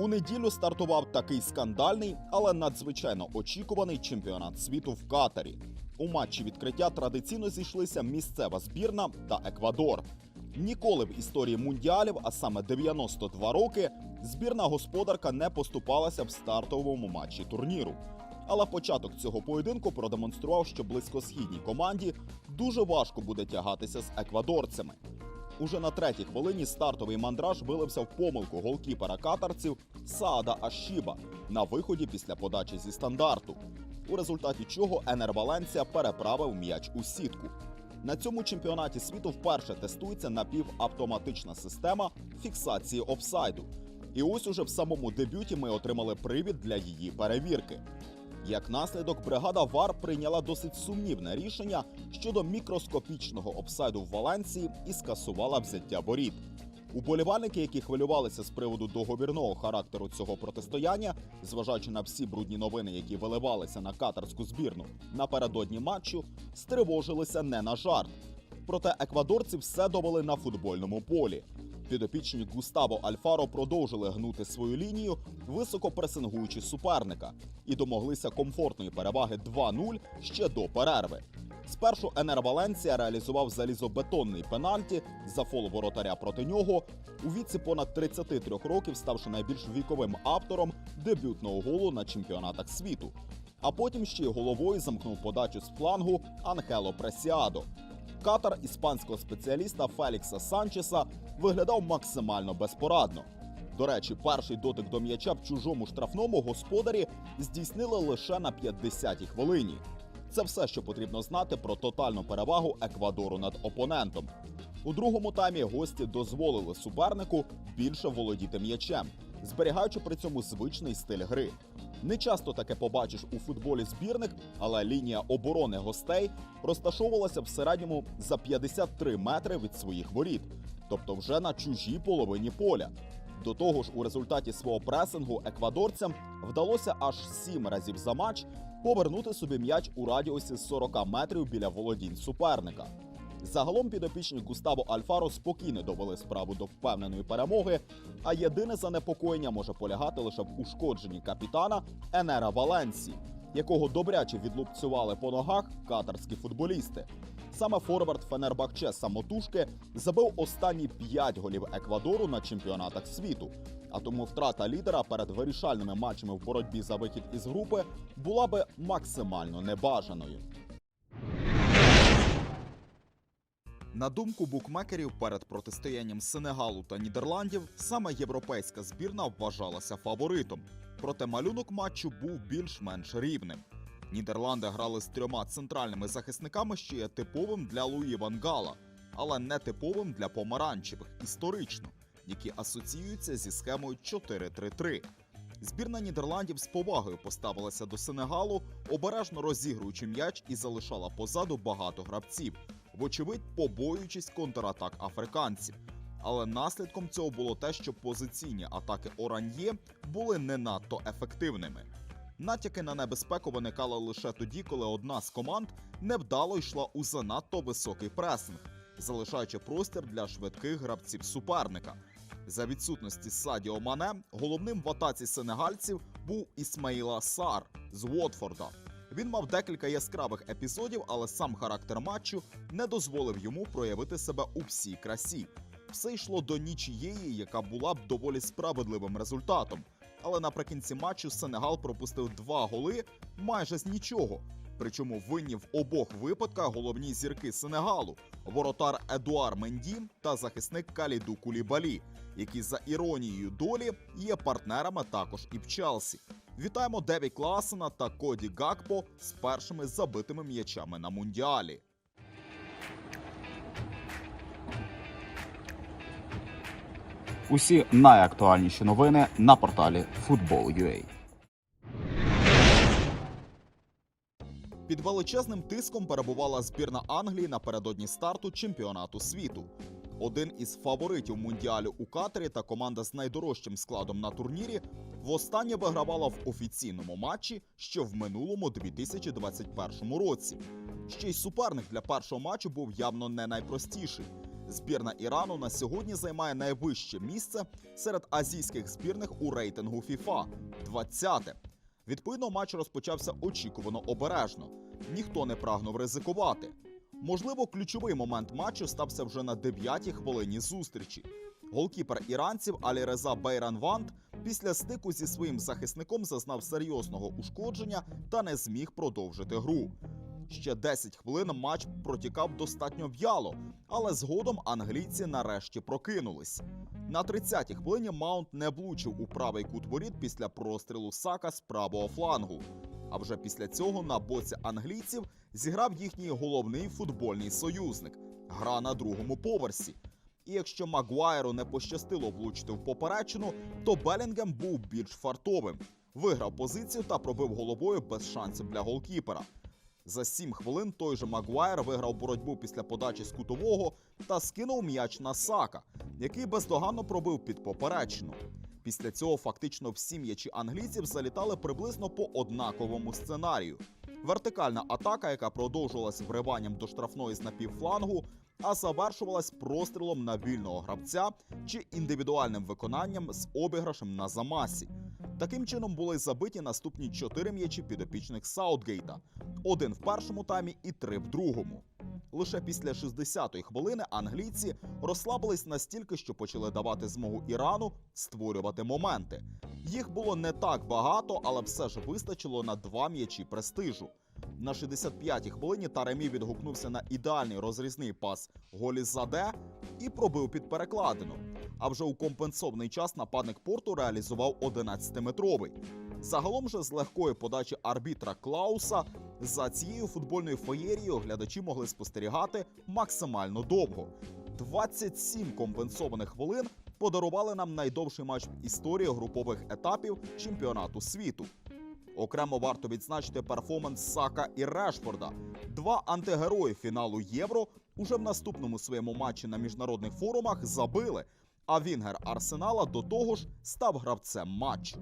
У неділю стартував такий скандальний, але надзвичайно очікуваний чемпіонат світу в Катарі. У матчі відкриття традиційно зійшлися місцева збірна та Еквадор. Ніколи в історії мундіалів, а саме 92 роки, збірна господарка не поступалася в стартовому матчі турніру. Але початок цього поєдинку продемонстрував, що близькосхідній команді дуже важко буде тягатися з еквадорцями. Уже на третій хвилині стартовий мандраж вилився в помилку голкіпера катарців Саада Ашіба на виході після подачі зі стандарту, у результаті чого Енер Валенсія переправив м'яч у сітку. На цьому чемпіонаті світу вперше тестується напівавтоматична система фіксації офсайду. І ось уже в самому дебюті ми отримали привід для її перевірки. Як наслідок, бригада ВАР прийняла досить сумнівне рішення щодо мікроскопічного офсайду в Валенції і скасувала взяття воріт. Уболівальники, які хвилювалися з приводу договірного характеру цього протистояння, зважаючи на всі брудні новини, які виливалися на катарську збірну напередодні матчу, стривожилися не на жарт. Проте еквадорці все довели на футбольному полі. Підопічні Густаво Альфаро продовжили гнути свою лінію, високо пресингуючи суперника, і домоглися комфортної переваги 2-0 ще до перерви. Спершу Енер Валенсія реалізував залізобетонний пенальті за фол воротаря проти нього у віці понад 33 років, ставши найбільш віковим автором дебютного голу на чемпіонатах світу. А потім ще й головою замкнув подачу з флангу Анхело Пресіадо. Катар іспанського спеціаліста Фелікса Санчеса виглядав максимально безпорадно. До речі, перший дотик до м'яча в чужому штрафному господарі здійснили лише на 50-й хвилині. Це все, що потрібно знати про тотальну перевагу Еквадору над опонентом. У другому таймі гості дозволили супернику більше володіти м'ячем, зберігаючи при цьому звичний стиль гри. Не часто таке побачиш у футболі збірних, але лінія оборони гостей розташовувалася в середньому за 53 метри від своїх воріт, тобто вже на чужій половині поля. До того ж, у результаті свого пресингу еквадорцям вдалося аж сім разів за матч повернути собі м'яч у радіусі 40 метрів біля володінь суперника. Загалом підопічні Густаво Альфаро спокійно довели справу до впевненої перемоги, а єдине занепокоєння може полягати лише в ушкодженні капітана Енера Валенсі, якого добряче відлупцювали по ногах катарські футболісти. Саме форвард Фенербахче самотужки забив останні 5 голів Еквадору на чемпіонатах світу. А тому втрата лідера перед вирішальними матчами в боротьбі за вихід із групи була би максимально небажаною. На думку букмекерів, перед протистоянням Сенегалу та Нідерландів саме європейська збірна вважалася фаворитом. Проте малюнок матчу був більш-менш рівним. Нідерланди грали з трьома центральними захисниками, що є типовим для Луї Вангала, але не типовим для помаранчевих історично, які асоціюються зі схемою 4-3-3. Збірна Нідерландів з повагою поставилася до Сенегалу, обережно розігруючи м'яч і залишала позаду багато гравців, вочевидь побоюючись контратак африканців. Але наслідком цього було те, що позиційні атаки Оран'є були не надто ефективними. Натяки на небезпеку виникали лише тоді, коли одна з команд невдало йшла у занадто високий пресинг, залишаючи простір для швидких гравців суперника. За відсутності Садіо Мане головним в атаці сенегальців був Ісмаїла Сар з Уотфорда. Він мав декілька яскравих епізодів, але сам характер матчу не дозволив йому проявити себе у всій красі. Все йшло до нічієї, яка була б доволі справедливим результатом. Але наприкінці матчу Сенегал пропустив два голи майже з нічого. Причому винні в обох випадках головні зірки Сенегалу воротар Едуар Менді та захисник Каліду Кулібалі, які за іронією долі є партнерами також і в Челсі. Вітаємо Деві Класена та Коді Гакпо з першими забитими м'ячами на мундіалі. Усі найактуальніші новини на порталі Football.ua. Під величезним тиском перебувала збірна Англії напередодні старту чемпіонату світу. Один із фаворитів мундіалю у Катарі та команда з найдорожчим складом на турнірі востаннє вигравала в офіційному матчі ще в минулому 2021 році. Ще й суперник для першого матчу був явно не найпростіший. Збірна Ірану на сьогодні займає найвище місце серед азійських збірних у рейтингу FIFA – 20-те. Відповідно, матч розпочався очікувано обережно. Ніхто не прагнув ризикувати. Можливо, ключовий момент матчу стався вже на 9-й хвилині зустрічі. Голкіпер іранців Алі Реза Бейранвант після стику зі своїм захисником зазнав серйозного ушкодження та не зміг продовжити гру. Ще 10 хвилин матч протікав достатньо в'яло, але згодом англійці нарешті прокинулись. На 30-й хвилині Маунт не влучив у правий кут воріт після прострілу Сака з правого флангу. А вже після цього на боці англійців зіграв їхній головний футбольний союзник гра на другому поверсі. І якщо Магуайру не пощастило влучити в поперечину, то Белінгем був більш фартовим. Виграв позицію та пробив головою без шансів для голкіпера. За 7 хвилин той же Магуайр виграв боротьбу після подачі з кутового та скинув м'яч на Сака, який бездоганно пробив під поперечину. Після цього фактично всі м'ячі англійців залітали приблизно по однаковому сценарію. Вертикальна атака, яка продовжувалась вриванням до штрафної з напівфлангу, а завершувалась прострілом на вільного гравця чи індивідуальним виконанням з обіграшем на замасі. Таким чином були забиті наступні чотири м'ячі підопічних Саутгейта: один в першому таймі і три в другому. Лише після 60-ї хвилини англійці розслабились настільки, що почали давати змогу Ірану створювати моменти. Їх було не так багато, але все ж вистачило на два м'ячі престижу. На 65-й хвилині Таремі відгукнувся на ідеальний розрізний пас Голі Заде і пробив під перекладину. А вже у компенсований час нападник порту реалізував 11-метровий. Загалом же з легкої подачі арбітра Клауса за цією футбольною феєрією глядачі могли спостерігати максимально довго. 27 компенсованих хвилин подарували нам найдовший матч в історії групових етапів чемпіонату світу. Окремо варто відзначити перформанс Сака і Решфорда, два антигерої фіналу Євро уже в наступному своєму матчі на міжнародних форумах забили. А Вінгер Арсенала до того ж став гравцем матчу.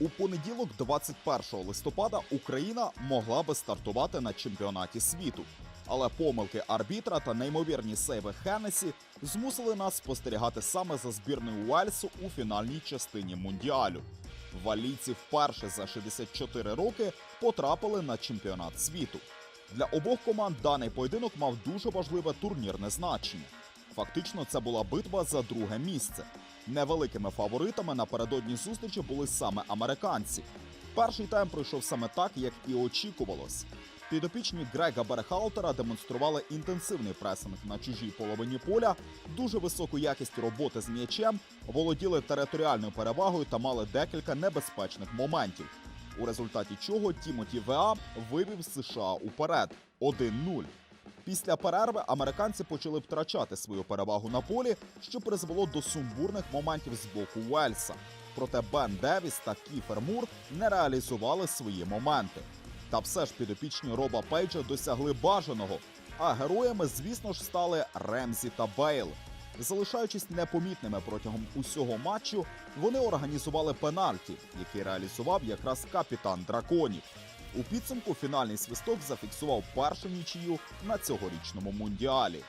У понеділок, 21 листопада, Україна могла би стартувати на чемпіонаті світу. Але помилки арбітра та неймовірні сейви Хеннесі змусили нас спостерігати саме за збірною Уельсу у фінальній частині мундіалю. Валійці вперше за 64 роки потрапили на чемпіонат світу. Для обох команд даний поєдинок мав дуже важливе турнірне значення. Фактично, це була битва за друге місце. Невеликими фаворитами напередодні зустрічі були саме американці. Перший тайм пройшов саме так, як і очікувалось. Підопічні Грега Берехалтера демонстрували інтенсивний пресинг на чужій половині поля, дуже високу якість роботи з м'ячем, володіли територіальною перевагою та мали декілька небезпечних моментів. У результаті чого Тімоті Веа вивів США уперед 1-0. Після перерви американці почали втрачати свою перевагу на полі, що призвело до сумбурних моментів з боку Уельса. Проте Бен Девіс та Кіфер Мур не реалізували свої моменти. Та все ж підопічні Роба Пейджа досягли бажаного. А героями, звісно ж, стали Ремзі та Бейл. Залишаючись непомітними протягом усього матчу, вони організували пенальті, який реалізував якраз капітан драконів. У підсумку фінальний свисток зафіксував першу нічию на цьогорічному мундіалі.